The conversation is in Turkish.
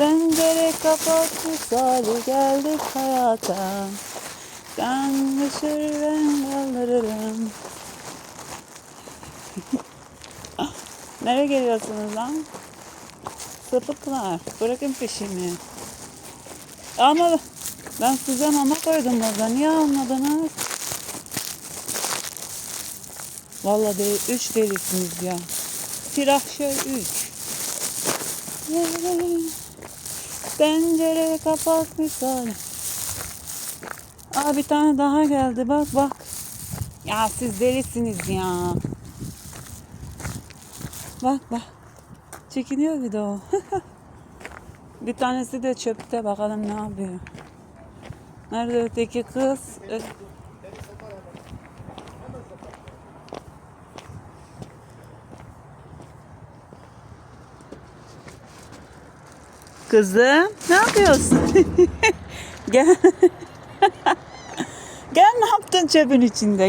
Pencere kapat misali geldik hayata. Ben kaldırırım. Nereye geliyorsunuz lan? Sapıklar. Bırakın peşimi. Ama ben size mama koydum burada. Niye almadınız? Vallahi de, üç delisiniz ya. Tirahşör üç. Pencere kapak misali. Aa bir tane daha geldi bak bak. Ya siz delisiniz ya. Bak bak. Çekiniyor bir de o. bir tanesi de çöpte bakalım ne yapıyor. Nerede öteki kız? Ö- Kızım ne yapıyorsun? Gel. Gel ne yaptın çöpün içinde? Gel.